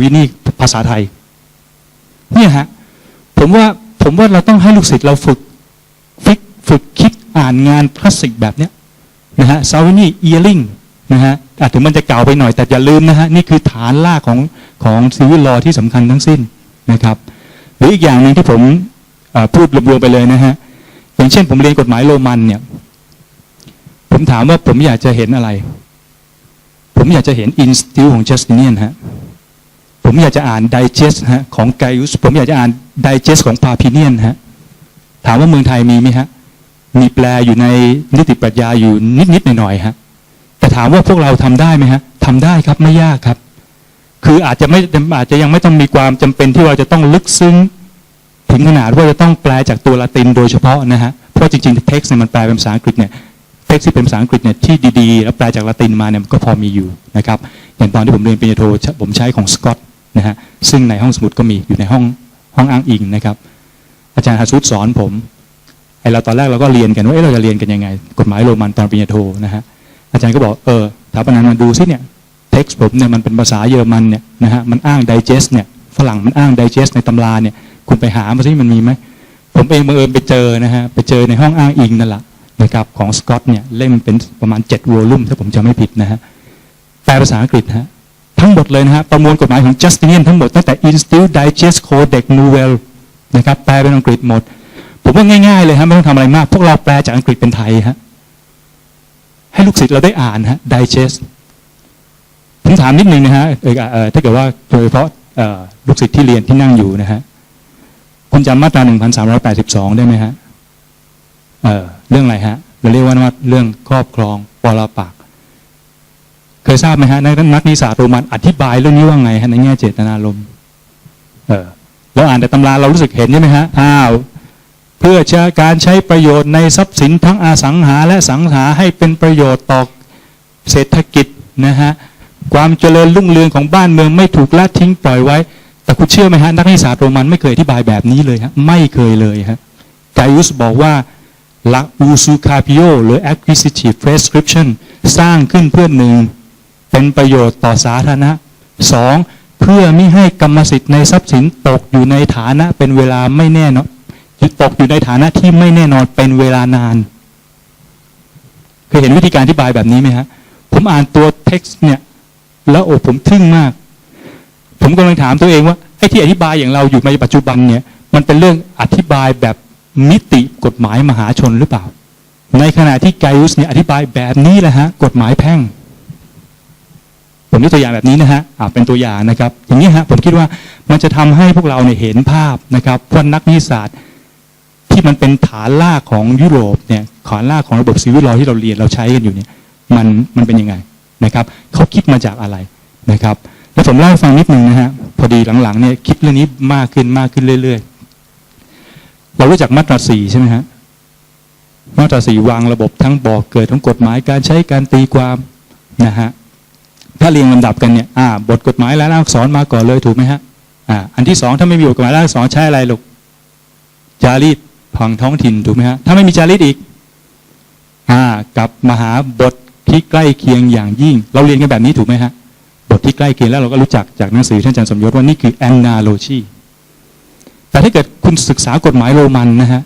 วินี่ภาษาไทย เนี่ยฮะ ผมว่าผมว่าเราต้องให้ลูกศิษย์เราฝึกฝึกฝึกคิดอ่านงานคลาสสิกแบบเนี้ยนะฮะซาวินี่เอียริงนะฮะอาจถึงมันจะเก่าไปหน่อยแต่อย่าลืมนะฮะ นี่คือฐานรากของของซีวิลลอที่สำคัญทั้งสิ้นนะครับ หรืออีกอย่างหนึ่งที่ผมพูดรวมๆไปเลยนะฮะ อย่างเช่นผมเรียนกฎหมายโรมันเนี่ย ผมถามว่าผมอยากจะเห็นอะไร ผมอยากจะเห็นอินสติลของจัสติเนียนฮะ ผมอยากจะอ่านไดเจสฮะของไกอุสผมอยากจะอ่านไดเจสของพาพิเนียนฮะถามว่าเมืองไทยมีไหมฮะ มีแปลอยู่ในนิติปรัชญาอยู่นิดๆหน่อยๆฮะแต่ถามว่าพวกเราทำได้ไหมฮะทำได้ครับไม่ยากครับ คืออาจจะไม่อาจจะยังไม่ต้องมีความจำเป็นที่เราจะต้องลึกซึ้งถึงขนาดว่าจะต้องแปลจากตัวละตินโดยเฉพาะนะฮะเพราะจริงๆเท็กซ์เนี่ยมันแปลเป็นภาษาอังกฤษเนี่ยเท็กซ์ที่เป็นภาษาอังกฤษเนี่ยที่ดีๆแล้วแปลจากละตินมาเนี่ยมันก็พอมีอยู่นะครับอย่างตอนที่ผมเรียนปริญญาโทผมใช้ของสกอต นะฮะซึ่งในห้องสมุดก็มีอยู่ในห้องห้องอ้างอิงนะครับ อาจารย์ฮัสุดสอนผมไอเราตอนแรกเราก็เรียนกันว่าเอ๊ะเราจะเรียนกันยังไง กฎหมายโรมันตอนปริญญาโทนะฮะอาจารย์ก็บอกเออถาปนันมาดูซิเนี่ยเท็กซ์ผมเนี่ยมันเป็นภาษาเยอรมันเนี่ยนะฮะมันอ้างไดเจสเนี่ยฝรั่งมันอ้างไดเจสในตำราเนี่ยคุณไปหามาซิมันมีไหมผมเองบังเอิญไปเจอนะฮะไปเจอในห้องอ้างอิงนั่นแหละนะครับของสกอตเนี่ยเล่มเป็นประมาณ7วอลลุ่มถ้าผมจำไม่ผิดนะฮะแปลภาษาอังกฤษฮะ ทั้งหมดเลยนะฮะประมวลกฎหมายของจัสติเนียนทั้งหมดตั้งแต่ Institute Digest Codex Nouvelle นะครับแปลเป็นอังกฤษหมด ผมว่าง่ายๆเลยฮะไม่ต้องทำอะไรมาก พวกเราแปลจากอังกฤษเป็นไทยฮะให้ลูกศิษย์เราได้อ่านฮะ Digest ผมถามนิดนึงนะฮะเออถ้าเกิดว่าโดยเฉพาะลูกศิษย์ที่เรียนที่นั่งอยู่นะฮะคุณจำมาตรา 1382 ได้ไหมฮะเเรื่องอะไรฮะ เราเรียกว่าเรื่องครอบครองปรปักษ เคยทราบไหมฮะนักนักนิสสาโรมันอธิบายเรื่องนี้ว่าไงฮะในแง่เจตนารมณ์เออเราอ่านแต่ตำราเรารู้สึกเห็นใช่ไหมฮะอ้าวเพื่อจะการใช้ประโยชน์ในทรัพย์สินทั้งอสังหาและสังหาให้เป็นประโยชน์ต่อเศรษฐกิจนะฮะความเจริญรุ่งเรืองของบ้านเมืองไม่ถูกละทิ้งปล่อยไว้ แต่คุณเชื่อไหมฮะนักนิสสาโรมันไม่เคยอธิบายแบบนี้เลยฮะไม่เคยเลยฮะไกอุสบอกว่าลักอูซูคาพิโอหรือ acquisitive prescription สร้างขึ้นเพื่อหนึ่ง เป็นประโยชน์ต่อสาธารณะสองเพื่อไม่ให้กรรมสิทธิ์ในทรัพย์สินตกอยู่ในฐานะเป็นเวลาไม่แน่นอนตกอยู่ในฐานะที่ไม่แน่นอนเป็นเวลานานเคยเห็นวิธีการอธิบายแบบนี้ไหมฮะ ผมอ่านตัวเท็กซ์เนี่ย แล้วโอ้ผมทึ่งมาก ผมกำลังถามตัวเองว่าไอ้ที่อธิบายอย่างเราอยู่ในปัจจุบันเนี่ย มันเป็นเรื่องอธิบายแบบมิติกฎหมายมหาชนหรือเปล่า ในขณะที่ไกอุสเนี่ยอธิบายแบบนี้แหละฮะ กฎหมายแพ่ง ผมยกตัวอย่างแบบนี้นะฮะอ่าเป็นตัวอย่างนะครับ อย่างนี้ฮะผมคิดว่ามันจะทำให้พวกเราเนี่ยเห็นภาพนะครับว่านักนิสสาสตร์ ที่มันเป็นฐานรากของยุโรปเนี่ยฐานรากของระบบซีวิลลอที่เราเรียนเราใช้กันอยู่เนี่ยมันมันเป็นยังไงนะครับเขาคิดมาจากอะไรนะครับแล้วผมเล่าฟังนิดนึงนะฮะพอดีหลังๆเนี่ยคิดเรื่องนี้มากขึ้นมากขึ้นเรื่อย ๆ เรารู้จักมาตราสี่ใช่ไหมฮะมาตราสี่วางระบบทั้งบอกเกิดของกฎหมายการใช้การตีความนะฮะ ถ้าเรียงลำดับกันเนี่ยอ่าบทกฎหมายและอักษรมาก่อนเลยถูกไหมฮะอ่าอันที่สองถ้าไม่มีบทกฎหมายและอักษรใช้อะไรลูกจารีตผังท้องถิ่นถูกไหมฮะถ้าไม่มีจารีตอีกอ่ากับมหาบทที่ใกล้เคียงอย่างยิ่ง เราเรียนกันแบบนี้ถูกไหมฮะบทที่ใกล้เคียงแล้วเราก็รู้จักจากหนังสือท่านอาจารย์สมยศว่านี่คือ analogy แต่ถ้าเกิดคุณศึกษากฎหมายโรมันนะฮะ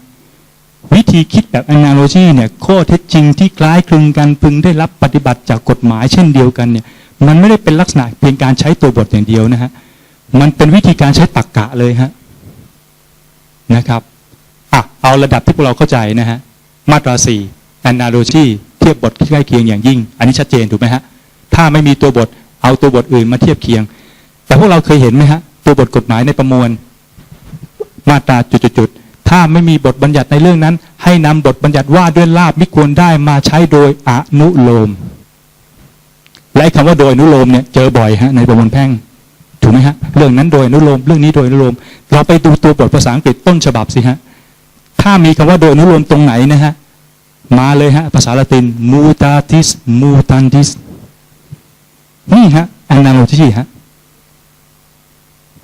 วิธีคิดแบบ analogy เนี่ยข้อเท็จจริงที่คล้ายคลึงกันพึงได้รับปฏิบัติจากกฎหมายเช่นเดียวกันเนี่ย มันไม่ได้เป็นลักษณะเพียงการใช้ตัวบทอย่างเดียวนะฮะ มันเป็นวิธีการใช้ตรรกกะเลยฮะนะครับอะเอาระดับที่พวกเราเข้าใจนะฮะ มาตราสี่ analogy เทียบบทที่ใกล้เคียงอย่างยิ่ง อันนี้ชัดเจนถูกไหมฮะ ถ้าไม่มีตัวบทเอาตัวบทอื่นมาเทียบเคียง แต่พวกเราเคยเห็นไหมฮะ ตัวบทกฎหมายในประมวล มาตราจุดๆถ้าไม่มีบทบัญญัติในเรื่องนั้น ให้นำบทบัญญัติว่าด้วยลาบมิควรได้มาใช้โดยอนุโลม และคำว่าโดยอนุโลมเนี่ยเจอบ่อยฮะในประมวลแพ่งถูกไหมฮะเรื่องนั้นโดยอนุโลมเรื่องนี้โดยอนุโลม เราไปดูตัวบทภาษาอังกฤษต้นฉบับสิฮะถ้ามีคำว่าโดยอนุโลมตรงไหนนะฮะมาเลยฮะภาษาละติน mutatis mutandis นี่ฮะ analogy ฮะ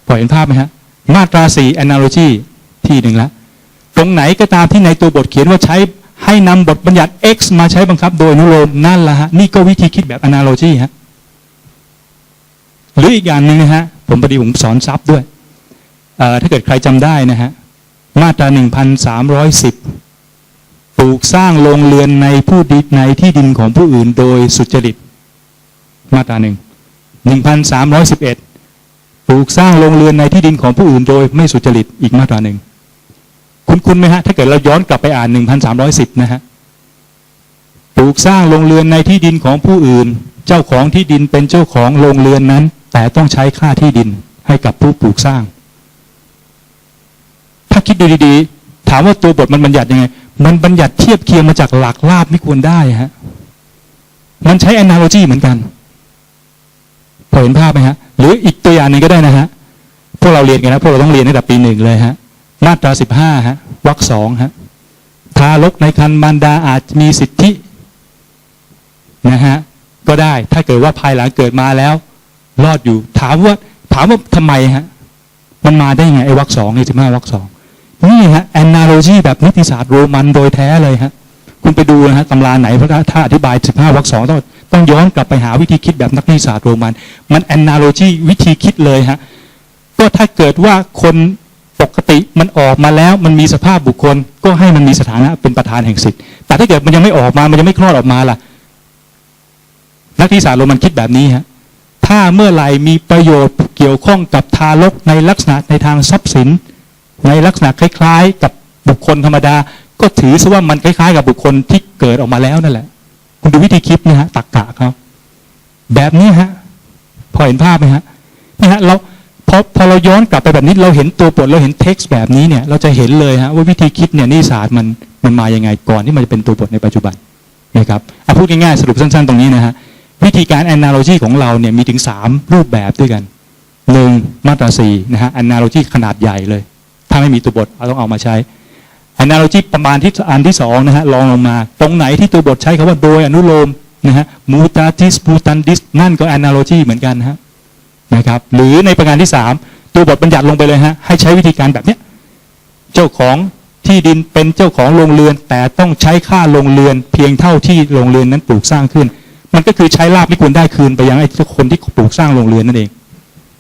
พอเห็นภาพไหมฮะ มาตราสี่ analogy ที่หนึ่งละ ตรงไหนก็ตามที่ในตัวบทเขียนว่าใช้ ให้นำบทบัญญัติ x มาใช้บังคับโดยอนุโลมนั่นละฮะนี่ก็วิธีคิดแบบ analogy ฮะหรืออีกอย่างหนึ่งนะฮะผมพอดีผมสอนซับด้วยถ้าเกิดใครจำได้นะฮะมาตรา 1,310 ปลูกสร้างโรงเรือนในผู้ดิในที่ดินของผู้อื่นโดยสุจริต มาตราหนึ่ง1,311 ปลูกสร้างโรงเรือนในที่ดินของผู้อื่นโดยไม่สุจริตอีกมาตราหนึ่ง คุณคุณไหมฮะ ถ้าเกิดเราย้อนกลับไปอ่าน 1,310 นะฮะ ปลูกสร้างโรงเรือนในที่ดินของผู้อื่น เจ้าของที่ดินเป็นเจ้าของโรงเรือนนั้น แต่ต้องใช้ค่าที่ดินให้กับผู้ปลูกสร้าง ถ้าคิดดูดีๆ ถามว่าตัวบทมันบัญญัติยังไง มันบัญญัติเทียบเคียงมาจากหลักลาบไม่ควรได้ฮะ มันใช้ analogy เหมือนกันพอเห็นภาพไหมฮะ หรืออีกตัวอย่างหนึ่งก็ได้นะฮะ พวกเราเรียนกันนะ พวกเราต้องเรียนตั้งแต่ปีหนึ่งเลยฮะ มาตราสิบห้าฮะ วรรคสองฮะทารกในครรภ์มารดาอาจมีสิทธินะฮะก็ได้ถ้าเกิดว่าภายหลังเกิดมาแล้ว รอดอยู่ ถามว่าถามว่าทำไมฮะมันมาได้ไงไอ้วรรคสองไอ้สิบห้าวรรคสองนี่ฮะ analogy แบบนิติศาสตร์โรมันโดยแท้เลยฮะคุณไปดูนะฮะตำราไหนเพราะถ้าอธิบาย 15วรรคสองต้องต้องย้อนกลับไปหาวิธีคิดแบบนักนิติศาสตร์โรมัน มัน analogy วิธีคิดเลยฮะก็ถ้าเกิดว่าคน ปกติมันออกมาแล้วมันมีสภาพบุคคล ก็ให้มันมีสถานะเป็นประธานแห่งสิทธิ์แต่ถ้าเกิดมันยังไม่ออกมามันยังไม่คลอดออกมาล่ะ นักนิติศาสตร์โรมันคิดแบบนี้ฮะถ้าเมื่อไหร่มีประโยชน์เกี่ยวข้องกับทารกในลักษณะในทางทรัพย์สิน ในลักษณะคล้าย ๆ กับบุคคลธรรมดา ก็ถือซะว่ามันคล้ายๆ กับบุคคลที่เกิดออกมาแล้วนั่นแหละ คุณดูวิธีคิดนะฮะตักกะเขาแบบนี้ฮะพอเห็นภาพไหมฮะนี่ฮะเรา พอพอเราย้อนกลับไปแบบนี้เราเห็นตัวบทเราเห็นเท็กซ์แบบนี้เนี่ยเราจะเห็นเลยฮะว่าวิธีคิดเนี่ยนิสาสตร์มันมันมายังไงก่อนที่มันจะเป็นตัวบทในปัจจุบันนะครับเอาพูดง่ายๆสรุปสั้นๆตรงนี้นะฮะวิธีการ analogy ของเราเนี่ยมีถึงสามรูปแบบด้วยกันหนึ่งมาตราสี่นะฮะ analogy ขนาดใหญ่เลย ถ้าไม่มีตัวบทเราต้องเอามาใช้ analogy ประมาณที่อันที่สองนะฮะลองลงมา ตรงไหนที่ตัวบทใช้คำว่าโดยอนุโลมนะฮะ mutatis mutandis นั่นก็ analogy เหมือนกันนะฮะ นะครับ หรือในประการที่สามตัวบทบัญญัติลงไปเลยฮะให้ใช้วิธีการแบบเนี้ยเจ้าของที่ดินเป็นเจ้าของโรงเรือน แต่ต้องใช้ค่าโรงเรือน เพียงเท่าที่โรงเรือนนั้นปลูกสร้างขึ้น มันก็คือใช้ลาบที่ควรได้คืนไปยังไอ้คนที่ปลูกสร้างโรงเรือนนั่นเอง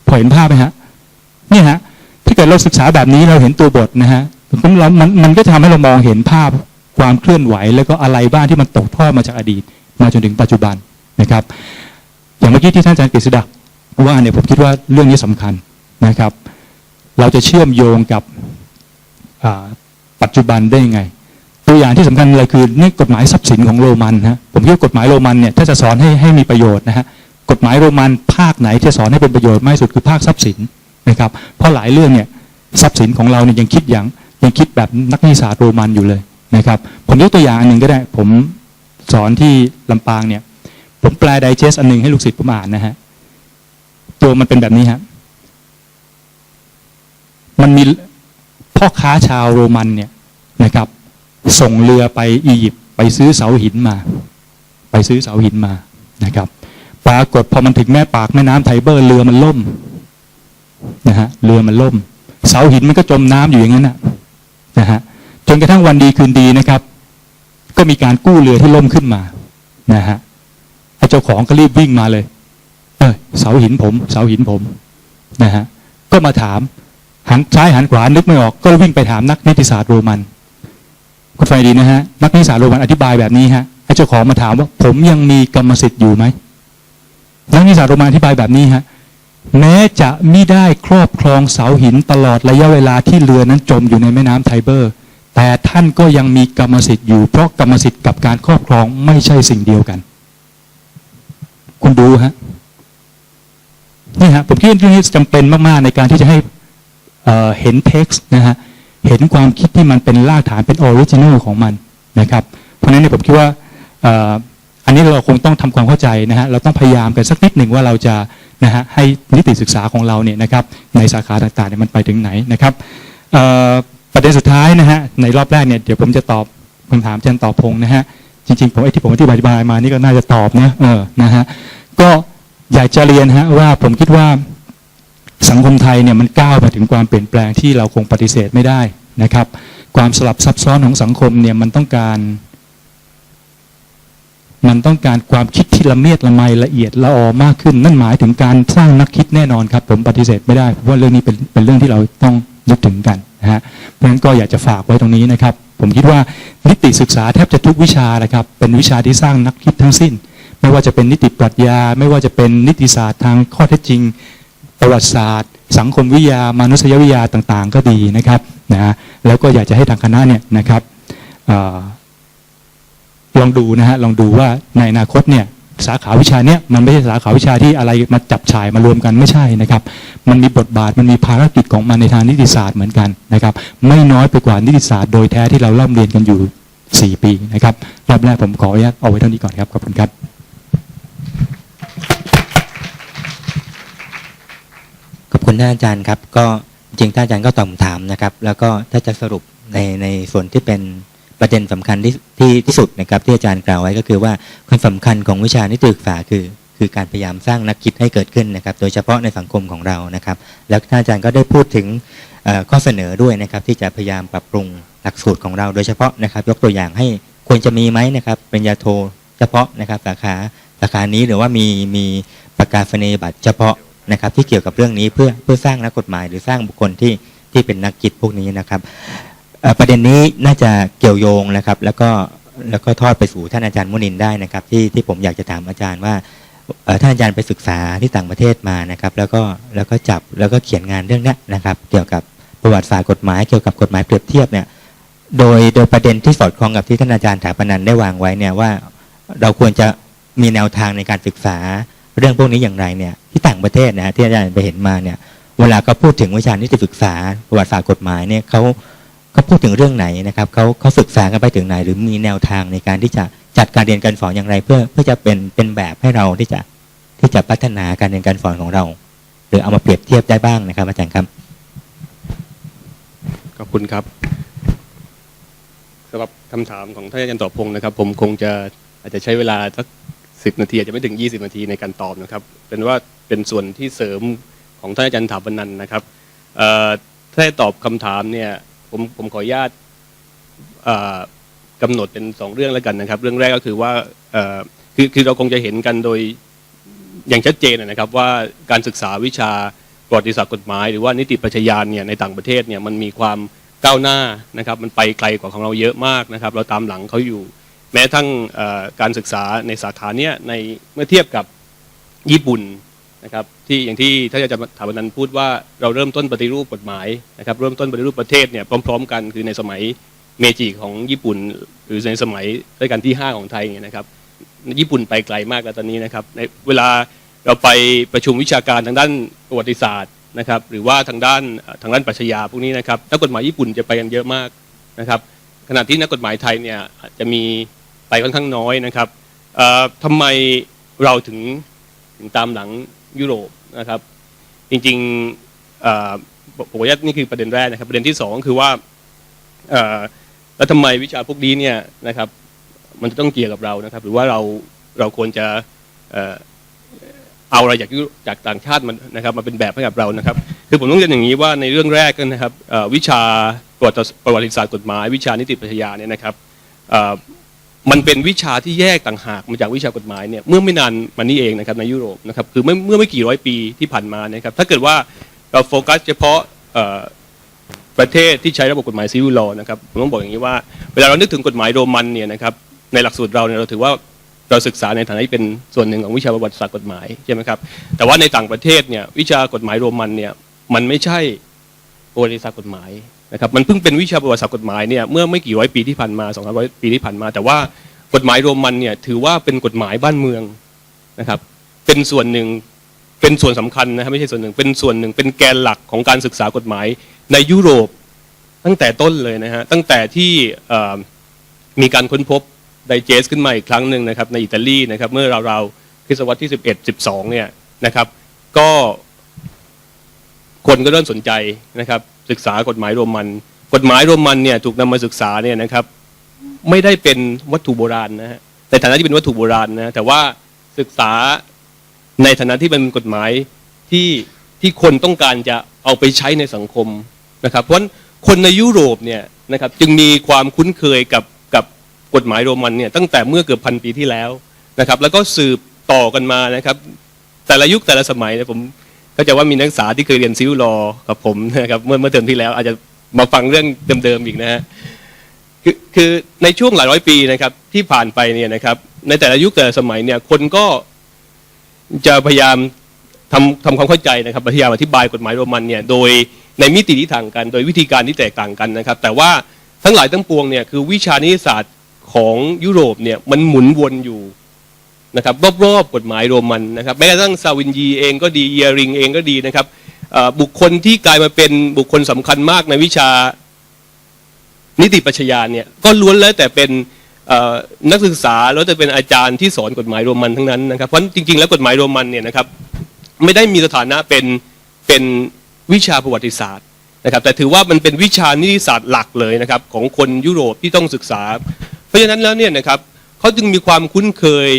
พอเห็นภาพไหมฮะเนี่ยฮะถ้าเกิดเราศึกษาแบบนี้เราเห็นตัวบทนะฮะมันมันก็จะทำให้เรามองเห็นภาพความเคลื่อนไหว แล้วก็อะไรบ้างที่มันตกทอดมาจากอดีต มาจนถึงปัจจุบันนะครับ อย่างเมื่อกี้ที่ท่านอาจารย์กฤษดา ว่าเนี่ยผมคิดว่าเรื่องนี้สำคัญนะครับ เราจะเชื่อมโยงกับปัจจุบันได้ยังไง ตัวอย่างที่สำคัญเลยคือนี่กฎหมายทรัพย์สินของโรมันฮะผมคิดว่ากฎหมายโรมันเนี่ยถ้าจะสอนให้ให้มีประโยชน์นะฮะกฎหมายโรมันภาคไหนที่สอนให้เป็นประโยชน์มากสุดคือภาคทรัพย์สินนะครับ เพราะหลายเรื่องเนี่ยทรัพย์สินของเราเนี่ยยังคิดอย่างยังคิดแบบนักนิติศาร์โรมันอยู่เลยนะครับ ผมยกตัวอย่างอันหนึ่งก็ได้ ผมสอนที่ลำปางเนี่ย ผมแปลไดเจสอันหนึ่งให้ลูกศิษย์ผมอ่านนะฮะ ตัวมันเป็นแบบนี้ฮะมันมีพ่อค้าชาวโรมันเนี่ยนะครับ ส่งเรือไปอียิปต์ไปซื้อเสาหินมา ไปซื้อเสาหินมานะครับ ปรากฏพอมันถึงแม่ปากแม่น้ำไทเบอร์เรือมันล่มนะฮะเรือมันล่ม เสาหินมันก็จมน้ำอยู่อย่างนั้นนะนะฮะจนกระทั่งวันดีคืนดีนะครับ ก็มีการกู้เรือที่ล่มขึ้นมานะฮะไอ้เจ้าของก็รีบวิ่งมาเลย เสาหินผม เสาหินผมนะฮะก็มาถามหันซ้ายหันขวานึกไม่ออก ก็วิ่งไปถามนักนิติศาสตร์โรมันคุณฟังดีนะฮะนักนิติศาสตร์โรมันอธิบายแบบนี้ฮะไอ้เจ้าของมาถามว่า ผมยังมีกรรมสิทธิ์อยู่ไหมนักนิติศาสตร์โรมันอธิบายแบบนี้ฮะแม้จะไม่ได้ครอบครองเสาหินตลอดระยะเวลาที่เรือนั้นจมอยู่ในแม่น้ำไทเบอร์ แต่ท่านก็ยังมีกรรมสิทธิ์อยู่ เพราะกรรมสิทธิ์กับการครอบครองไม่ใช่สิ่งเดียวกัน คุณดูฮะ นี่ฮะผมคิดว่าเรื่องนี้จำเป็นมาก ๆ ในการที่จะให้เห็นเท็กซ์นะฮะเห็นความคิดที่มันเป็นรากฐานเป็นออริจินัลของมันนะครับ เพราะฉะนั้นเนี่ยผมคิดว่าอันนี้เราคงต้องทำความเข้าใจนะฮะเราต้องพยายามกันสักนิดหนึ่งว่าเราจะนะฮะให้นิติศึกษาของเราเนี่ยนะครับในสาขาต่างๆเนี่ยมันไปถึงไหนนะครับประเด็นสุดท้ายนะฮะในรอบแรกเนี่ยเดี๋ยวผมจะตอบคำถามอาจารย์ตอบพงษ์นะฮะจริงๆผมไอ้ที่ผมอธิบายมานี่ก็น่าจะตอบนะเออนะฮะก็ อยากจะเรียนฮะว่าผมคิดว่าสังคมไทยเนี่ยมันก้าวมาถึงความเปลี่ยนแปลงที่เราคงปฏิเสธไม่ได้นะครับ ความสลับซับซ้อนของสังคมเนี่ยมันต้องการ มันต้องการความคิดที่ละเมียดละไมละเอียดละออมากขึ้น นั่นหมายถึงการสร้างนักคิดแน่นอนครับ ผมปฏิเสธไม่ได้เพราะว่าเรื่องนี้เป็นเป็นเรื่องที่เราต้องนึกถึงกันนะฮะเพราะฉะนั้นก็อยากจะฝากไว้ตรงนี้นะครับ ผมคิดว่านิติศึกษาแทบจะทุกวิชาเลยครับ เป็นวิชาที่สร้างนักคิดทั้งสิ้น ไม่ว่าจะเป็นนิติปรัชญา ไม่ว่าจะเป็นนิติศาสตร์ทางข้อเท็จจริง ประวัติศาสตร์ สังคมวิทยามนุษยวิทยาต่างๆ ก็ดีนะครับนะแล้วก็อยากจะให้ทางคณะเนี่ยนะครับอลองดูนะฮะลองดูว่าในอนาคตเนี่ยสาขาวิชาเนี่ยมันไม่ใช่สาขาวิชาที่อะไรมาจับฉายมารวมกันไม่ใช่นะครับ มันมีบทบาทมันมีภารกิจของมันในทางนิติศาสตร์เหมือนกันนะครับ ไม่น้อยไปกว่านิติศาสตร์โดยแท้ที่เราเล่าเรียนกันอยู่ 4 ปีนะครับรอบแรกผมขออนุญาตเอาไว้เท่านี้ก่อนครับขอบคุณครับ ขอบ คุณท่านอาจารย์ครับ ก็จริงท่านอาจารย์ก็ตอบคำถามนะครับ แล้วก็ถ้าจะสรุปในในส่วนที่เป็นประเด็นสำคัญที่ที่ที่สุดนะครับที่อาจารย์กล่าวไว้ก็คือว่าความสำคัญของวิชานิติศึกษาคือคือการพยายามสร้างนักคิดให้เกิดขึ้นนะครับ โดยเฉพาะในสังคมของเรานะครับ แล้วท่านอาจารย์ก็ได้พูดถึงข้อเสนอด้วยนะครับ ที่จะพยายามปรับปรุงหลักสูตรของเรา โดยเฉพาะนะครับ ยกตัวอย่างให้ควรจะมีไหมนะครับปริญญาโทเฉพาะนะครับสาขาสาขานี้หรือว่ามีมีประกาศนียบัตรเฉพาะ นะครับที่เกี่ยวกับเรื่องนี้เพื่อเพื่อสร้างนักกฎหมาย หรือสร้างบุคคลที่ที่เป็นนักกิจพวกนี้นะครับประเด็นนี้น่าจะเกี่ยวโยงนะครับ แล้วก็แล้วก็ทอดไปสู่ท่านอาจารย์มุนินได้นะครับ ที่ที่ผมอยากจะถามอาจารย์ว่าท่านอาจารย์ไปศึกษาที่ต่างประเทศมานะครับ แล้วก็แล้วก็จับแล้วก็เขียนงานเรื่องนี้นะครับ เกี่ยวกับประวัติศาสตร์กฎหมายเกี่ยวกับกฎหมายเปรียบเทียบเนี่ยโดยโดยประเด็นที่สอดคล้องกับที่ท่านอาจารย์ถาปนันได้วางไว้เนี่ยว่าเราควรจะมีแนวทางในการศึกษา เรื่องพวกนี้อย่างไรเนี่ยที่ต่างประเทศนะฮะที่อาจารย์ไปเห็นมาเนี่ยเวลาเขาพูดถึงวิชานิติศึกษาประวัติศาสตร์กฎหมายเนี่ยเขาเขาพูดถึงเรื่องไหนนะครับเขาเขาศึกษากันไปถึงไหน หรือมีแนวทางในการที่จะจัดการเรียนการสอนอย่างไร เพื่อเพื่อจะเป็นเป็นแบบให้เราที่จะที่จะพัฒนาการเรียนการสอนของเรา หรือเอามาเปรียบเทียบได้บ้างนะครับ อาจารย์ครับขอบคุณครับสำหรับคำถามของท่านอาจารย์ต่อพงศ์นะครับ ผมคงจะอาจจะใช้เวลาสัก สิบนาทีอาจจะไม่ถึง 20 นาทีในการตอบนะครับ เป็นว่าเป็นส่วนที่เสริมของท่านอาจารย์ถาปนันท์นะครับถ้าตอบคำถามเนี่ยผมผมขออนุญาตเอ่อกำหนดเป็นสองเรื่องแล้วกันนะครับ เรื่องแรกก็คือว่าคือคือเราคงจะเห็นกันโดยอย่างชัดเจนนะครับว่าการศึกษาวิชาประวัติศาสตร์กฎหมาย หรือว่านิติปัญญญาเนี่ยในต่างประเทศเนี่ยมันมีความก้าวหน้านะครับ มันไปไกลกว่าของเราเยอะมากนะครับ เราตามหลังเขาอยู่ แม้ทั้งการศึกษาในสาขาเนี้ยในเมื่อเทียบกับญี่ปุ่นนะครับที่อย่างที่ท่านอาจารย์ถาปนันพูดว่าเราเริ่มต้นปฏิรูปกฎหมายนะครับเริ่มต้นปฏิรูปประเทศเนี่ยพร้อม ๆ กันคือในสมัยเมจิของญี่ปุ่น หรือในสมัยรัชกาลที่ 5 ของไทยเนี่ยนะครับญี่ปุ่นไปไกลมากแล้วตอนนี้นะครับในเวลาเราไปประชุมวิชาการทางด้านประวัติศาสตร์นะครับหรือว่าทางด้านทางด้านปรัชญาพวกนี้นะครับนักกฎหมายญี่ปุ่นจะไปกันเยอะมากนะครับขณะที่นักกฎหมายไทยเนี่ยจะมี ไปค่อนข้างน้อยนะครับทำไมเราถึงถึงตามหลังยุโรปนะครับ จริงๆเอ่อผมว่านี่คือประเด็นแรกนะครับ ประเด็นที่สองคือว่าแล้วทำไมวิชาพวกนี้เนี่ยนะครับ มันจะต้องเกี่ยวกับเรานะครับ หรือว่าเราเราควรจะเอาอะไรจากจากต่างชาติมันนะครับมาเป็นแบบให้กับเรานะครับ คือผมต้องเรียนอย่างนี้ว่าในเรื่องแรกกันนะครับวิชาประวัติประวัติศาสตร์กฎหมาย วิชานิติปัญญาเนี่ยนะครับ มันเป็นวิชาที่แยกต่างหากมาจากวิชากฎหมายเนี่ยเมื่อไม่นานมานี้เองนะครับในยุโรปนะครับคือเมื่อเมื่อไม่กี่ร้อยปีที่ผ่านมานะครับถ้าเกิดว่าเราโฟกัสเฉพาะประเทศที่ใช้ระบบกฎหมายซีวิลลอนะครับผมต้องบอกอย่างนี้ว่าเวลาเรานึกถึงกฎหมายโรมันเนี่ยนะครับในหลักสูตรเราเนี่ยเราถือว่าเราศึกษาในฐานะที่เป็นส่วนหนึ่งของวิชาประวัติศาสตร์กฎหมายใช่ไหมครับแต่ว่าในต่างประเทศเนี่ยวิชากฎหมายโรมันเนี่ยมันไม่ใช่ประวัติศาสตร์กฎหมาย นะครับมันเพิ่งเป็นวิชาประวัติศาสตร์กฎหมายเนี่ยเมื่อไม่กี่ร้อยปีที่ผ่านมาสองร้อยปีที่ผ่านมา แต่ว่ากฎหมายโรมันเนี่ยถือว่าเป็นกฎหมายบ้านเมืองนะครับ เป็นส่วนหนึ่งเป็นส่วนสำคัญนะครับไม่ใช่ส่วนหนึ่งเป็นส่วนหนึ่งเป็นแกนหลักของการศึกษากฎหมายในยุโรปตั้งแต่ต้นเลยนะฮะตั้งแต่ที่มีการค้นพบไดเจสขึ้นมาอีกครั้งหนึ่งนะครับในอิตาลีนะครับเมื่อราวๆคริสตศตวรรษที่ 11 12เนี่ยนะครับ ก็คนก็เริ่มสนใจนะครับ ศึกษากฎหมายโรมัน กฎหมายโรมันเนี่ยถูกนำมาศึกษาเนี่ยนะครับไม่ได้เป็นวัตถุโบราณนะฮะในฐานะที่เป็นวัตถุโบราณนะแต่ว่าศึกษาในฐานะที่เป็นกฎหมายที่ที่คนต้องการจะเอาไปใช้ในสังคมนะครับ เพราะคนในยุโรปเนี่ยนะครับจึงมีความคุ้นเคยกับกับกฎหมายโรมันเนี่ยตั้งแต่เมื่อเกือบพันปีที่แล้วนะครับ แล้วก็สืบต่อกันมานะครับ แต่ละยุคแต่ละสมัยนี่ยผม ก็จะว่ามีนักศึกษาที่เคยเรียนซิวิลลอกับผมนะครับเมื่อเมื่อเทอมที่แล้วอาจจะมาฟังเรื่องเดิมๆอีกนะฮะคือคือในช่วงหลายร้อยปีนะครับ ที่ผ่านไปเนี่ยนะครับ ในแต่ละยุคแต่ละสมัยเนี่ยคนก็จะพยายามทำทำความเข้าใจนะครับพยายามอธิบายกฎหมายโรมันเนี่ยโดยในมิติที่ต่างกัน โดยวิธีการที่แตกต่างกันนะครับ แต่ว่าทั้งหลายทั้งปวงเนี่ยคือวิชานิติศาสตร์ของยุโรปเนี่ยมันหมุนวนอยู่ นะครับรอบๆกฎหมายโรมันนะครับแม้กระทั่งซาวินยีเองก็ดีเยริงเองก็ดีนะครับบุคคลที่กลายมาเป็นบุคคลสำคัญมากในวิชานิติปัชญาเนี่ยก็ล้วนแล้วแต่เป็นนักศึกษาแล้วจะเป็นอาจารย์ที่สอนกฎหมายโรมันทั้งนั้นนะครับเพราะจริงๆ แล้วกฎหมายโรมันเนี่ยนะครับไม่ได้มีสถานะเป็นเป็นวิชาประวัติศาสตร์นะครับแต่ถือว่ามันเป็นวิชานิติศาสตร์หลักเลยนะครับของคนยุโรปที่ต้องศึกษา เพราะฉะนั้นแล้วเนี่ยนะครับเขาจึงมีความคุ้นเคย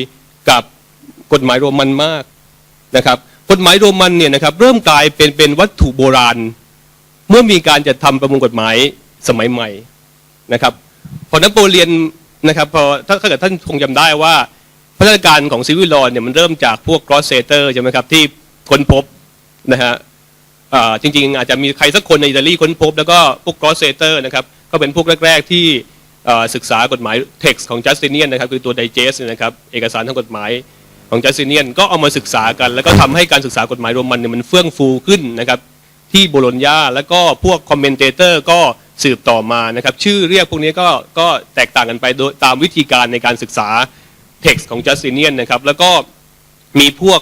กับกฎหมายโรมันมากนะครับ กฎหมายโรมันเนี่ยนะครับเริ่มกลายเป็นเป็นวัตถุโบราณ เมื่อมีการจัดทำประมวลกฎหมายสมัยใหม่นะครับ พอนโปเลียนนะครับพอถ้าเกิดท่านคงจำได้ว่าพัฒนาการของซิวิลลอนเนี่ยมันเริ่มจากพวกกรอสเซเตอร์ใช่ไหมครับที่ค้นพบนะฮะจริงๆ อาจจะมีใครสักคนในอิตาลีค้นพบ แล้วก็พวกกรอสเซเตอร์นะครับก็เป็นพวกแรก ๆที่ ศึกษากฎหมาย text ของ Justinian นนะครับคือตัว digest เนี่ยนะครับเอกสารทางกฎหมายของ Justinian ก็เอามาศึกษากัน แล้วก็ทำให้การศึกษากฎหมายโรมันเนี่ยมันเฟื่องฟูขึ้นนะครับที่โบโลญญาแล้วก็พวกคอมเมนเตเตอร์ก็สืบต่อมานะครับชื่อเรียกพวกนี้ก็ก็แตกต่างกันไปโดยตามวิธีการในการศึกษา text ของ Justinian นนะครับแล้วก็มีพวก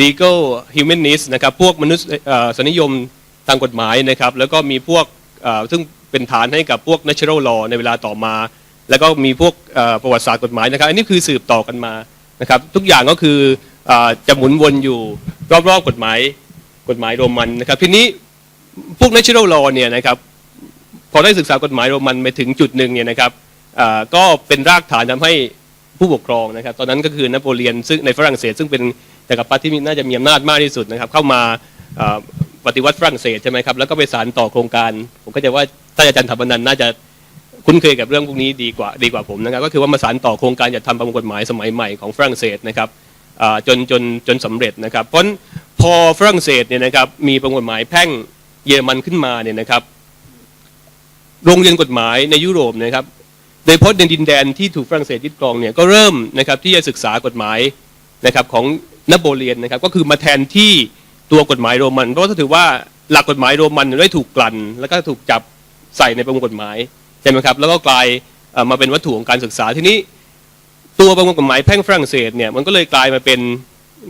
legal humanist นะครับพวกมนุษยเอ่อสนิยมทางกฎหมายนะครับแล้วก็มีพวกซึ่ง เป็นฐานให้กับพวก natural law ในเวลาต่อมา แล้วก็มีพวกประวัติศาสตร์กฎหมายนะครับ อันนี้คือสืบต่อกันมานะครับ ทุกอย่างก็คือจะหมุนวนอยู่รอบๆกฎหมายกฎหมายโรมันนะครับ ทีนี้พวก natural law เนี่ยนะครับพอได้ศึกษากฎหมายโรมันไปถึงจุดหนึ่งเนี่ยนะครับก็เป็นรากฐานทำให้ผู้ปกครองนะครับ ตอนนั้นก็คือนโปเลียนซึ่งในฝรั่งเศส ซึ่งเป็นจักรพรรดิที่น่าจะมีอำนาจมากที่สุดนะครับ เข้ามา ปฏิวัติฝรั่งเศสใช่ไหมครับแล้วก็ไปสารต่อโครงการ ผมก็จะว่าท่านอาจารย์ธรรมนันน่าจะคุ้นเคยกับเรื่องพวกนี้ดีกว่าดีกว่าผมนะครับก็คือว่ามาสารต่อโครงการจัดทำประมวลกฎหมายสมัยใหม่ของฝรั่งเศสนะครับจนจนจนสำเร็จนะครับ เพราะนั้นพอฝรั่งเศสเนี่ยนะครับมีประมวลกฎหมายแพ่งเยอรมันขึ้นมาเนี่ยนะครับ โรงเรียนกฎหมายในยุโรปนะครับโดยเฉพาะในดินแดนที่ถูกฝรั่งเศสยึดครองเนี่ยก็เริ่มนะครับที่จะศึกษากฎหมายนะครับของนโปเลียนนะครับก็คือมาแทนที่ ตัวกฎหมายโรมัน เพราะว่าถือว่าหลักกฎหมายโรมันได้ถูกกลั่น แล้วก็ถูกจับใส่ในประมวลกฎหมายใช่ไหมครับแล้วก็กลายมาเป็นวัตถุของการศึกษาทีนี้ ตัวประมวลกฎหมายแพ่งฝรั่งเศสเนี่ยมันก็เลยกลายมาเป็น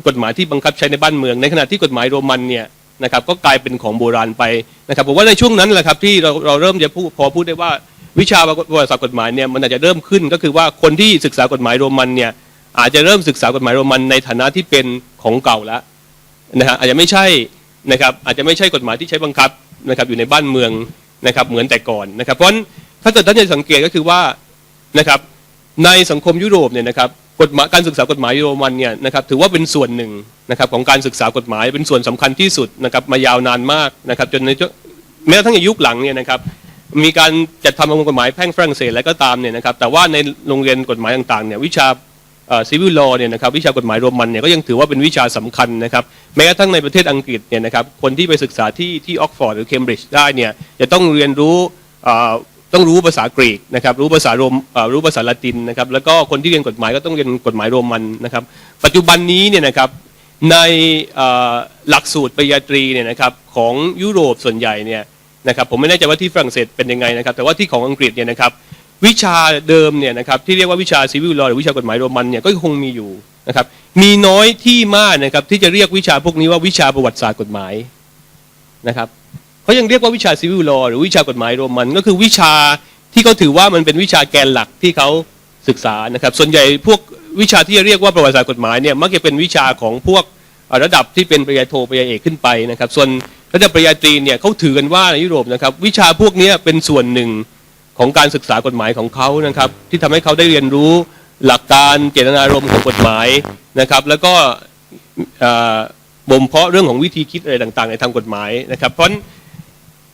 กฎหมายที่บังคับใช้ในบ้านเมือง ในขณะที่กฎหมายโรมันเนี่ยนะครับก็กลายเป็นของโบราณไปนะครับผมว่าในช่วงนั้นแหละครับที่เราเราเริ่มจะพูดพอพูดได้ว่าวิชาประวัติศาสตร์กฎหมายเนี่ยมันอาจจะเริ่มขึ้นก็คือว่าคนที่ศึกษากฎหมายโรมันเนี่ยอาจจะเริ่มศึกษากฎหมายโรมันในฐานะที่เป็นของเก่าแล้ว นะฮะอาจจะไม่ใช่นะครับอาจจะไม่ใช่กฎหมายที่ใช้บังคับนะครับอยู่ในบ้านเมืองนะครับเหมือนแต่ก่อนนะครับ เพราะนั้นถ้าเกิดท่านจะสังเกตก็คือว่านะครับในสังคมยุโรปเนี่ยนะครับกฎหมายการศึกษากฎหมายโรมันเนี่ยนะครับถือว่าเป็นส่วนหนึ่งนะครับของการศึกษากฎหมายเป็นส่วนสำคัญที่สุดนะครับมายาวนานมากนะครับจนในแม้กระทั่งในยุคหลังเนี่ยนะครับมีการจัดทำประมวลกฎหมายแพ่งฝรั่งเศสแล้วก็ตามเนี่ยนะครับแต่ว่าในโรงเรียนกฎหมายต่างๆเนี่ยวิชา ซิวิลลอเนี่ยนะครับวิชากฎหมายโรมันเนี่ยก็ยังถือว่าเป็นวิชาสำคัญนะครับแม้กระทั่งในประเทศอังกฤษเนี่ยนะครับคนที่ไปศึกษาที่ที่ออกฟอร์ดหรือเคมบริดจ์ได้เนี่ยจะต้องเรียนรู้ต้องรู้ภาษากรีกนะครับรู้ภาษาโรมรู้ภาษาละตินนะครับแล้วก็คนที่เรียนกฎหมายก็ต้องเรียนกฎหมายโรมันนะครับปัจจุบันนี้เนี่ยนะครับในหลักสูตรปริญญาตรีเนี่ยนะครับของยุโรปส่วนใหญ่เนี่ยนะครับผมไม่แน่ใจว่าที่ฝรั่งเศสเป็นยังไงนะครับแต่ว่าที่ของอังกฤษเนี่ยนะครับ วิชาเดิมเนี่ยนะครับที่เรียกว่าวิชาซิวิลลอหรือวิชากฎหมายโรมันเนี่ยก็คงมีอยู่นะครับมีน้อยที่มากนะครับที่จะเรียกวิชาพวกนี้ว่าวิชาประวัติศาสตร์กฎหมายนะครับเขายังเรียกว่าวิชาซิวิลลอหรือวิชากฎหมายโรมัน ก็คือวิชาที่เขาถือว่ามันเป็นวิชาแกนหลักที่เขาศึกษานะครับ ส่วนใหญ่พวกวิชาที่จะเรียกว่าประวัติศาสตร์กฎหมายเนี่ยมักจะเป็นวิชาของพวกระดับที่เป็นปริญญาโทปริญญาเอกขึ้นไปนะครับ ส่วนระดับปริญญาตรีเนี่ยเขาถือกันว่าในยุโรปนะครับ วิชาพวกนี้เป็นส่วนหนึ่ง ของการศึกษากฎหมายของเขานะครับ ที่ทำให้เขาได้เรียนรู้หลักการเจตนารมณ์ของกฎหมายนะครับ แล้วก็บ่มเพาะเรื่องของวิธีคิดอะไรต่าง ๆ ในทางกฎหมายนะครับ เพราะ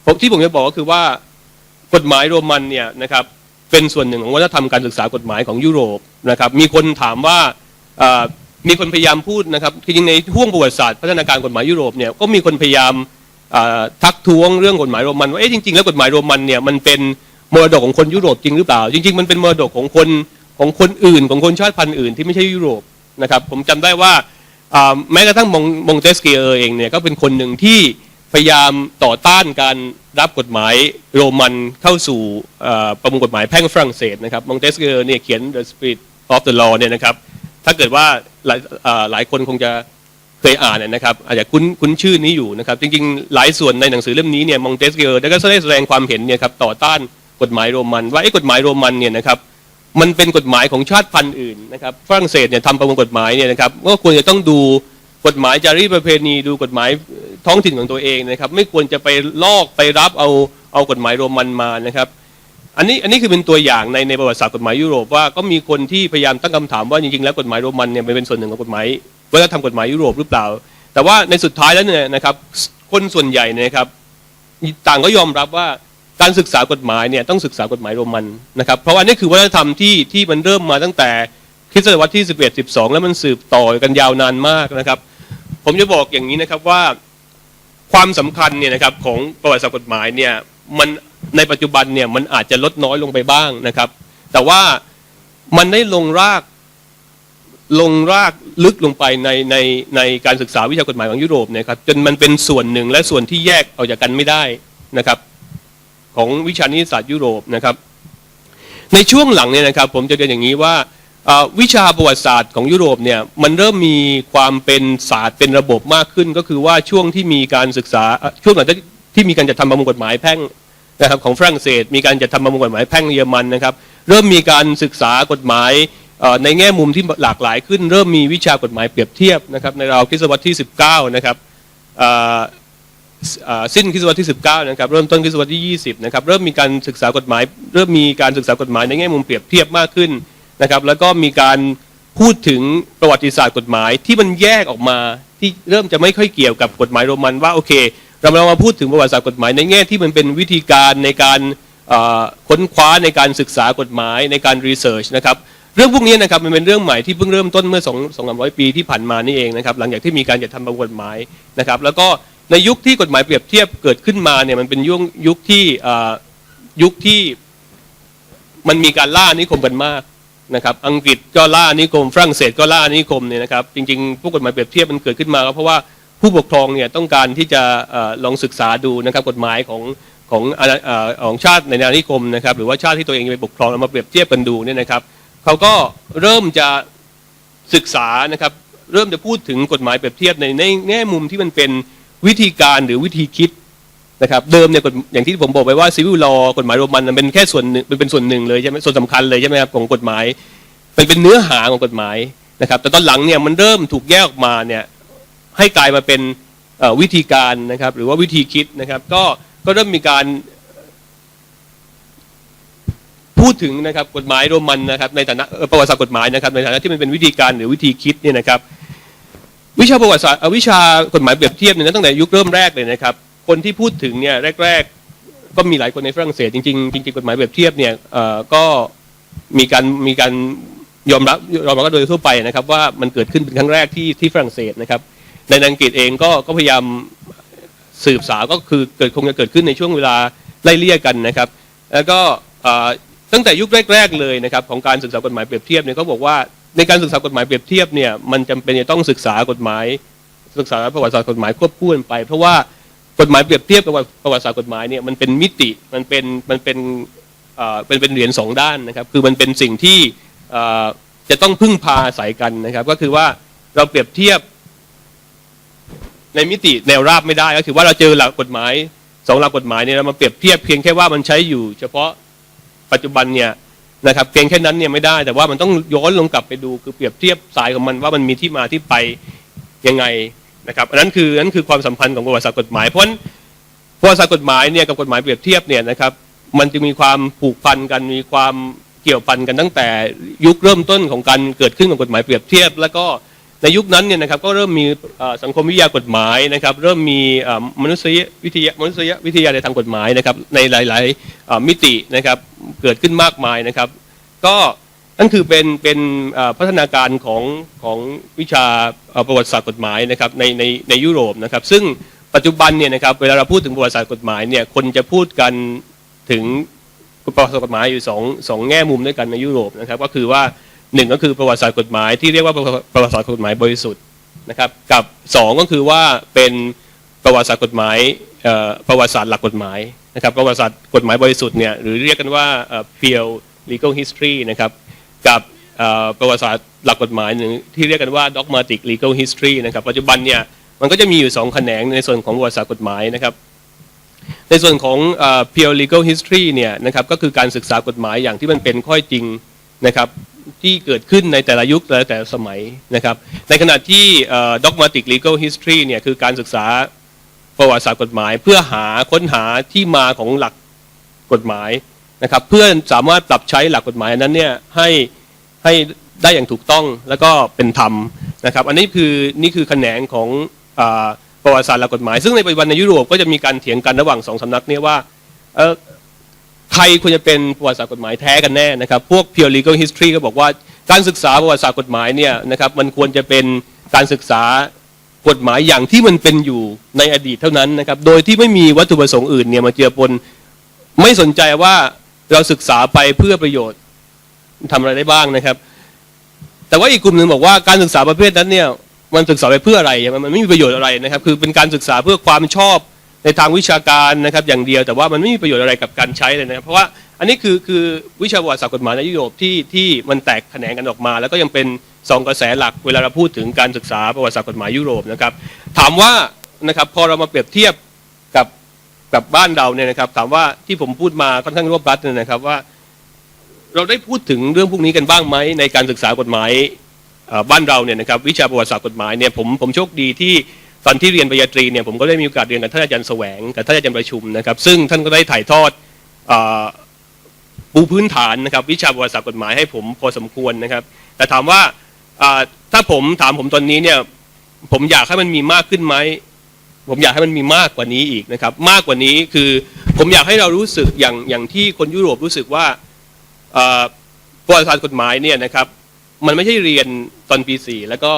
ผมที่ผมจะบอกก็คือว่ากฎหมายโรมันเนี่ยนะครับเป็นส่วนหนึ่งของวัฒนธรรมการศึกษากฎหมายของยุโรปนะครับมีคนถามว่ามีคนพยายามพูดนะครับจริงในห่วงประวัติศาสตร์พัฒนาการกฎหมายยุโรปเนี่ยก็มีคนพยายามทักท้วงเรื่องกฎหมายโรมันว่าเอ๊ะจริงๆแล้วกฎหมายโรมันเนี่ยมันเป็น มรดกของคนยุโรปจริงหรือเปล่า จริง ๆ มันเป็นมรดกของคนของคนอื่น ของคนชาติพันธุ์อื่นที่ไม่ใช่ยุโรปนะครับ ผมจำได้ว่าแม้กระทั่งมงมงเตสเกียเองเนี่ยก็เป็นคนหนึ่งที่พยายามต่อต้านการรับกฎหมายโรมันเข้าสู่ประมวลกฎหมายแพ่งฝรั่งเศสนะครับมงเตสเกียเนี่ยเขียน The Spirit of the Law เนี่ยนะครับ ถ้าเกิดว่าหลายหลายคนคงจะเคยอ่านนะครับ อาจจะคุ้นคุ้นชื่อนี้อยู่นะครับ จริงๆ หลายส่วนในหนังสือเล่มนี้เนี่ยมงเตสเกอร์ได้ก็ได้แสดงความเห็นเนี่ยครับต่อต้าน กฎหมายโรมัน ว่าไอ้กฎหมายโรมันเนี่ยนะครับมันเป็นกฎหมายของชาติพันธุ์อื่นนะครับฝรั่งเศสเนี่ยทำประมวลกฎหมายเนี่ยนะครับก็ควรจะต้องดูกฎหมายจารีตประเพณีดูกฎหมายท้องถิ่นของตัวเองนะครับ ไม่ควรจะไปลอกไปรับเอาเอากฎหมายโรมันมานะครับอันนี้อันนี้คือเป็นตัวอย่างในในประวัติศาสตร์กฎหมายยุโรปว่าก็มีคนที่พยายามตั้งคำถามว่าจริงๆแล้วกฎหมายโรมันเนี่ยมันเป็นส่วนหนึ่งของกฎหมายวัฒนธรรมกฎหมายยุโรปหรือเปล่า แต่ว่าในสุดท้ายแล้วเนี่ยนะครับคนส่วนใหญ่เนยนะครับต่างก็ยอมรับว่า การศึกษากฎหมายเนี่ยต้องศึกษากฎหมายโรมันนะครับเพราะว่านี่คือวัฒนธรรมที่ที่มันเริ่มมาตั้งแต่คริสตศตวรรษที่ 11 12 แล้วมันสืบต่อกันยาวนานมากนะครับ ผมจะบอกอย่างนี้นะครับว่าความสำคัญเนี่ยนะครับของประวัติศาสตร์กฎหมายเนี่ยมันในปัจจุบันเนี่ยมันอาจจะลดน้อยลงไปบ้างนะครับ แต่ว่ามันได้ลงรากลงรากลึกลงไปในในในการศึกษาวิชากฎหมายของยุโรปเนี่ยครับจนมันเป็นส่วนหนึ่งและส่วนที่แยกออกจากกันไม่ได้นะครับ ของวิชานิติศาสตร์ยุโรปนะครับ ในช่วงหลังเนี่ยนะครับผมจะเรียนอย่างนี้ว่าวิชาประวัติศาสตร์ของยุโรปเนี่ยมันเริ่มมีความเป็นศาสตร์เป็นระบบมากขึ้น ก็คือว่าช่วงที่มีการศึกษาช่วงหลังจากที่มีการจัดทำประมวลกฎหมายแพ่งนะครับของฝรั่งเศส มีการจัดทำประมวลกฎหมายแพ่งเยอรมันนะครับ เริ่มมีการศึกษากฎหมายในแง่มุมที่หลากหลายขึ้น เริ่มมีวิชากฎหมายเปรียบเทียบนะครับในราวคริสตศตวรรษที่ 19 นะครับ สิ้นคริสตศตวรรษที่ 19 นะครับ เริ่มต้นคริสตศตวรรษที่ 20 นะครับ เริ่มมีการศึกษากฎหมาย เริ่มมีการศึกษากฎหมายในแง่มุมเปรียบเทียบมากขึ้นนะครับ แล้วก็มีการพูดถึงประวัติศาสตร์กฎหมายที่มันแยกออกมาที่เริ่มจะไม่ค่อยเกี่ยวกับกฎหมายโรมันว่าโอเค เราเรามาพูดถึงประวัติศาสตร์กฎหมายในแง่ที่มันเป็นวิธีการในการค้นคว้าในการศึกษากฎหมายในการรีเสิร์ชนะครับเรื่องพวกนี้นะครับมันเป็นเรื่องใหม่ที่เพิ่งเริ่มต้นเมื่อสองสามร้อยปีที่ผ่านมานี่เองนะครับหลังจากที่มีการจัดทำประมวลกฎหมายนะครับ แล้วก็ ในยุคที่กฎหมายเปรียบเทียบเกิดขึ้นมาเนี่ยมันเป็นยุคยุคที่ยุคที่มันมีการล่านิคมกันมากนะครับ อังกฤษก็ล่านิคม ฝรั่งเศสก็ล่านิคมเนี่ยนะครับ จริงๆ พวกกฎหมายเปรียบเทียบมันเกิดขึ้นมาก็เพราะว่าผู้ปกครองเนี่ยต้องการที่จะอ่อลองศึกษาดูนะครับกฎหมายของของอของชาติในอาณานิคมนะครับ หรือว่าชาติที่ตัวเองไปปกครองเอามาเปรียบเทียบกันดูเนี่ยนะครับเขาก็เริ่มจะศึกษานะครับ เริ่มจะพูดถึงกฎหมายเปรียบเทียบในในแง่มุมที่มันเป็น วิธีการหรือวิธีคิดนะครับเดิมเนี่ยอย่างที่ผมบอกไปว่าซีวิลลอกฎหมายโรมันเป็นแค่ส่วนหนึ่งเป็นเป็นส่วนหนึ่งเลยใช่ไหมส่วนสำคัญเลยใช่ไหมครับของกฎหมายเป็นเป็นเนื้อหาของกฎหมายนะครับแต่ตอนหลังเนี่ยมันเริ่มถูกแยกออกมาเนี่ยให้กลายมาเป็นวิธีการนะครับหรือว่าวิธีคิดนะครับก็ก็เริ่มมีการพูดถึงนะครับกฎหมายโรมันนะครับในฐานะประวัติศาสตร์กฎหมายนะครับในฐานะที่มันเป็นวิธีการหรือวิธีคิดเนี่ยนะครับ วิชาประวัติศาสตร์วิชากฎหมายเปรียบเทียบเนี่ยตั้งแต่ยุคเริ่มแรกเลยนะครับ คนที่พูดถึงเนี่ยแรก ๆ ก็มีหลายคนในฝรั่งเศสจริงๆจริงๆกฎหมายเปรียบเทียบเนี่ยก็มีการมีการยอมรับยอมรับกันโดยทั่วไปนะครับ ว่ามันเกิดขึ้นเป็นครั้งแรกที่ที่ฝรั่งเศสนะครับ ในอังกฤษเองก็ก็พยายามสืบสาวก็คือเกิดคงจะเกิดขึ้นในช่วงเวลาไล่เลี่ยกันนะครับ แล้วก็ตั้งแต่ยุคแรก ๆ เลยนะครับของการศึกษากฎหมายเปรียบเทียบเนี่ยเขาบอกว่า ในการศึกษากฎหมายเปรียบเทียบเนี่ยมันจำเป็นจะต้องศึกษากฎหมาย ศึกษาประวัติศาสตร์กฎหมายควบคู่กันไป เพราะว่ากฎหมายเปรียบเทียบกับประวัติศาสตร์กฎหมายเนี่ยมันเป็นมิติมันเป็นมันเป็นเอ่อเป็นเป็นเหรียญสองด้านนะครับ คือมันเป็นสิ่งที่เอ่อจะต้องพึ่งพาอาศัยกันนะครับ ก็คือว่าเราเปรียบเทียบในมิติแนวราบไม่ได้ก็คือว่าเราเจอหลักกฎหมายสองหลักกฎหมายเนี่ยเรามาเปรียบเทียบเพียงแค่ว่ามันใช้อยู่ เฉพาะปัจจุบันเนี่ย นะครับเพียงแค่นั้นเนี่ยไม่ได้ แต่ว่ามันต้องย้อนลงกลับไปดูคือเปรียบเทียบสายของมันว่ามันมีที่มาที่ไปยังไงนะครับอันนั้นคืออันนั้นคือความสัมพันธ์ของประวัติศาสตร์กฎหมายเพราะฉะนั้นประวัติศาสตร์กฎหมายเนี่ยกับกฎหมายเปรียบเทียบเนี่ยนะครับมันจะมีความผูกพันกันมีความเกี่ยวพันกันตั้งแต่ยุคเริ่มต้นของการเกิดขึ้นของกฎหมายเปรียบเทียบ แล้วก็ ในยุคนั้นเนี่ยนะครับก็เริ่มมีสังคมวิทยากฎหมายนะครับ เริ่มมีมนุษยวิทยามนุษยวิทยาในทางกฎหมายนะครับ ในหลาย ๆมิตินะครับเกิดขึ้นมากมายนะครับ ก็นั่นคือเป็นเป็นพัฒนาการของของวิชาประวัติศาสตร์กฎหมายนะครับในในในยุโรปนะครับ ซึ่งปัจจุบันเนี่ยนะครับเวลาเราพูดถึงประวัติศาสตร์กฎหมายเนี่ยคนจะพูดกันถึงประวัติศาสตร์กฎหมายอยู่สองสองแง่มุมด้วยกันในยุโรปนะครับ ก็คือว่า หนึ่งก็คือประวัติศาสตร์กฎหมายที่เรียกว่าประวัติศาสตร์กฎหมายบริสุทธิ์นะครับกับสองก็คือว่าเป็นประวัติศาสตร์กฎหมายประวัติศาสตร์หลักกฎหมายนะครับประวัติศาสตร์กฎหมายบริสุทธิ์เนี่ยหรือเรียกกันว่าเอ่อ pure legal history นะครับกับประวัติศาสตร์หลักกฎหมายหนึ่งที่เรียกกันว่า dogmatic legal history นะครับปัจจุบันเนี่ยมันก็จะมีอยู่สองแขนงในส่วนของประวัติศาสตร์กฎหมายนะครับในส่วนของเอ่อ pure legal history เนี่ยนะครับก็คือการศึกษากฎหมายอย่างที่มันเป็นข้อจริงนะครับ ที่เกิดขึ้นในแต่ละยุคและแต่ละสมัยนะครับ ในขณะที่เอ่อ dogmatic legal history เนี่ยคือการศึกษาประวัติศาสตร์กฎหมาย เพื่อหาค้นหาที่มาของหลักกฎหมายนะครับ เพื่อสามารถปรับใช้หลักกฎหมายนั้นเนี่ยให้ให้ได้อย่างถูกต้องแล้วก็เป็นธรรมนะครับ อันนี้คือนี่คือแขนงของอประวัติศาสตร์หลักกฎหมาย ซึ่งในปัจจุบันในยุโรปก็จะมีการเถียงกันระหว่างสองสำนักเนี้ว่าเออ รควรจะเป็นประวัติศาสตร์กฎหมายแท้กันแน่นะครับ พวก pure legal history ก็บอกว่าการศึกษาประวัติศาสตร์กฎหมายเนี่ยนะครับมันควรจะเป็นการศึกษากฎหมายอย่างที่มันเป็นอยู่ในอดีตเท่านั้นนะครับ โดยที่ไม่มีวัตถุประสงค์อื่นเนี่ยมาเจือปนไม่สนใจว่าเราศึกษาไปเพื่อประโยชน์ทำอะไรได้บ้างนะครับ แต่ว่าอีกกลุ่มหนึ่งบอกว่าการศึกษาประเภทนั้นเนี่ยมันศึกษาไปเพื่ออะไรมันมันไม่มีประโยชน์อะไรนะครับ คือเป็นการศึกษาเพื่อความชอบ ในทางวิชาการนะครับอย่างเดียว แต่ว่ามันไม่มีประโยชน์อะไรกับการใช้เลยนะครับเพราะว่าอันนี้คือคือวิชาประวัติศาสตร์กฎหมายในยุโรปที่ที่มันแตกแขนงกันออกมา แล้วก็ยังเป็นสองกระแสหลักเวลาเราพูดถึงการศึกษาประวัติศาสตร์กฎหมายยุโรปนะครับถามว่านะครับพอเรามาเปรียบเทียบกับกับบ้านเราเนี่ยนะครับถามว่าที่ผมพูดมาค่อนข้างรวบรัดเนี่ยนะครับว่า เราได้พูดถึงเรื่องพวกนี้กันบ้างไหมในการศึกษากฎหมายบ้านเราเนี่ยนะครับวิชาประวัติศาสตร์กฎหมายเนี่ยผมผมโชคดีที่ ตอนที่เรียนปริญญาตรีเนี่ยผมก็ได้มีโอกาสเรียนกับท่านอาจารย์แสวงกับท่านอาจารย์ประชุมนะครับ ซึ่งท่านก็ได้ถ่ายทอดปูพื้นฐานนะครับ วิชาประวัติศาสตร์กฎหมายให้ผมพอสมควรนะครับ แต่ถามว่าถ้าผมถามผมตอนนี้เนี่ยผมอยากให้มันมีมากขึ้นไหมผมอยากให้มันมีมากกว่านี้อีกนะครับ มากกว่านี้คือผมอยากให้เรารู้สึกอย่างอย่างที่คนยุโรปรู้สึกว่าประวัติศาสตร์กฎหมายเนี่ยนะครับ มันไม่ใช่เรียนตอนปีสี่แล้วก็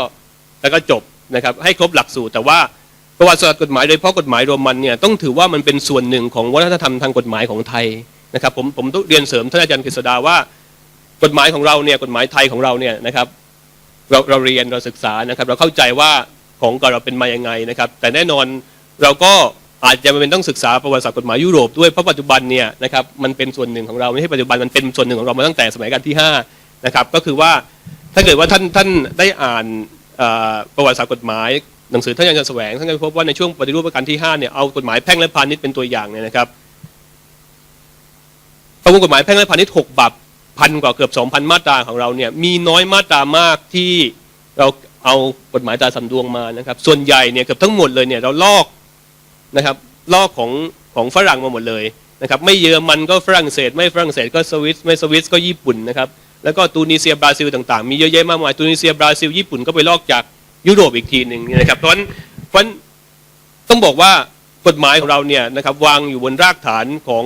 แล้วก็จบ นะครับให้ครบหลักสูตรแต่ว่าประวัติศาสตร์กฎหมายโดยเฉพาะกฎหมายโรมันเนี่ยต้องถือว่ามันเป็นส่วนหนึ่งของวัฒนธรรมทางกฎหมายของไทยนะครับผมผมต้องเรียนเสริมท่านอาจารย์กฤษดาว่า กฎหมายของเราเนี่ยกฎหมายไทยของเราเนี่ยนะครับเราเราเรียนเราศึกษานะครับ เราเข้าใจว่าของกับเราเป็นมายังไงนะครับ แต่แน่นอนเราก็อาจจะเป็นต้องศึกษาประวัติศาสตร์กฎหมายยุโรปด้วยเพราะปัจจุบันเนี่ยนะครับมันเป็นส่วนหนึ่งของเราไม่ใช่ปัจจุบันมันเป็นส่วนหนึ่งของเรามาตั้งแต่สมัยรัชกาลที่ห้านะครับก็คือว่าถ้าเกิดว่าท่านท่านได้อ่าน ประวัติศาสตร์กฎหมายหนังสือท่านอาจารย์แสวงท่านจะพบว่าในช่วงปฏิรูปรัชกาลที่ห้าเนี่ยเอากฎหมายแพ่งและพาณิชย์เป็นตัวอย่างเนี่ยนะครับประมวลกฎหมายแพ่งและพาณิชย์หกบับพันกว่าเกือบสองพันมาตราของเราเนี่ยมีน้อยมาตรามากที่เราเอากฎหมายตราสำดวงมานะครับ ส่วนใหญ่เนี่ยเกือบทั้งหมดเลยเนี่ยเราลอกนะครับลอกของของฝรั่งมาหมดเลยนะครับ ไม่เยอรมันก็ฝรั่งเศส ไม่ฝรั่งเศสก็สวิสไม่สวิสก็ญี่ปุ่นนะครับ แล้วก็ตูนิเซียบราซิลต่างๆ มีเยอะแยะมากมายตูนิเซียบราซิลญี่ปุ่นก็ไปลอกจากยุโรปอีกทีหนึ่งนะครับเพราะฉะนั้นเพราะฉะนั้นต้องบอกว่ากฎหมายของเราเนี่ยนะครับวางอยู่บนรากฐานของ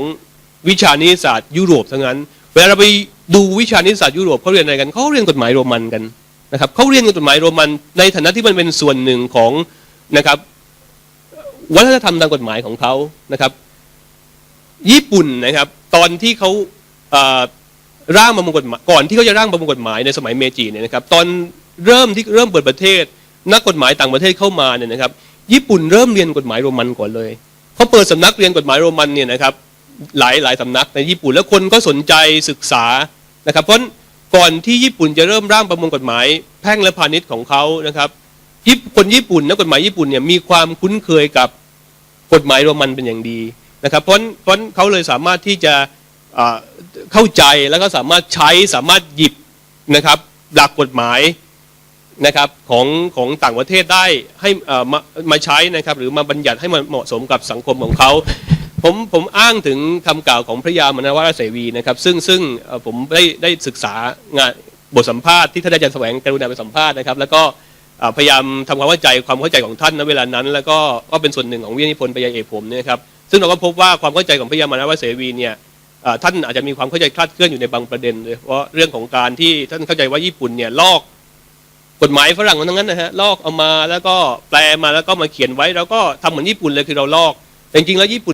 วิชานิติศาสตร์ยุโรปทั้งนั้น เวลาเราไปดูวิชานิติศาสตร์ยุโรปเขาเรียนอะไรกันเขาเรียนกฎหมายโรมันกันนะครับเขาเรียนกฎหมายโรมันในฐานะที่มันเป็นส่วนหนึ่งของนะครับวัฒนธรรมทางกฎหมายของเขานะครับ ญี่ปุ่นนะครับ ตอนที่เขาเอ่อ ร่างประมวลกฎหมายก่อนที่เขาจะร่างประมวลกฎหมายในสมัยเมจิเนี่ยนะครับตอนเริ่มที่เริ่มเปิดประเทศ นักกฎหมายต่างประเทศเข้ามาเนี่ยนะครับ ญี่ปุ่นเริ่มเรียนกฎหมายโรมันก่อนเลยเขาเปิดสำนักเรียนกฎหมายโรมันเนี่ยนะครับหลายหลายสำนักในญี่ปุ่นแล้วคนก็สนใจศึกษานะครับเพราะก่อนที่ญี่ปุ่นจะเริ่มร่างประมวลกฎหมาย แพ่งและพาณิชย์ของเขานะครับคนญี่ปุ่นนักกฎหมายญี่ปุ่นเนี่ยมีความคุ้นเคยกับกฎหมายโรมันเป็นอย่างดีนะครับเพราะเพราะเขาเลยสามารถที่จะ เข้าใจแล้วก็สามารถใช้สามารถหยิบนะครับ หลักกฎหมายนะครับของของต่างประเทศได้ให้มามาใช้นะครับหรือมาบัญญัติให้มันเหมาะสมกับสังคมของเขาผมผมอ้างถึงคำกล่าวของพระยามนวราเสวีนะครับ ซึ่งซึ่งผมได้ได้ศึกษางานบทสัมภาษณ์ที่ท่านอาจารย์แสวงกรุณาไปสัมภาษณ์นะครับ แล้วก็พยายามทำความเข้าใจความเข้าใจของท่านณเวลานั้น แล้วก็ก็เป็นส่วนหนึ่งของวิทยานิพนธ์ปริญญาเอกผมเนี่ยครับซึ่งเราก็พบว่าความเข้าใจของพระยามนวราเสวีเนี่ย ท่านอาจจะมีความเข้าใจคลาดเคลื่อนอยู่ในบางประเด็นเลยเพราะเรื่องของการที่ท่านเข้าใจว่าญี่ปุ่นเนี่ยลอกกฎหมายฝรั่งมันทั้งนั้นนะฮะลอกเอามาแล้วก็แปลมาแล้วก็มาเขียนไว้ แล้วก็ทำเหมือนญี่ปุ่นเลยคือเราลอกแต่จริงๆแล้วญี่ปุ่น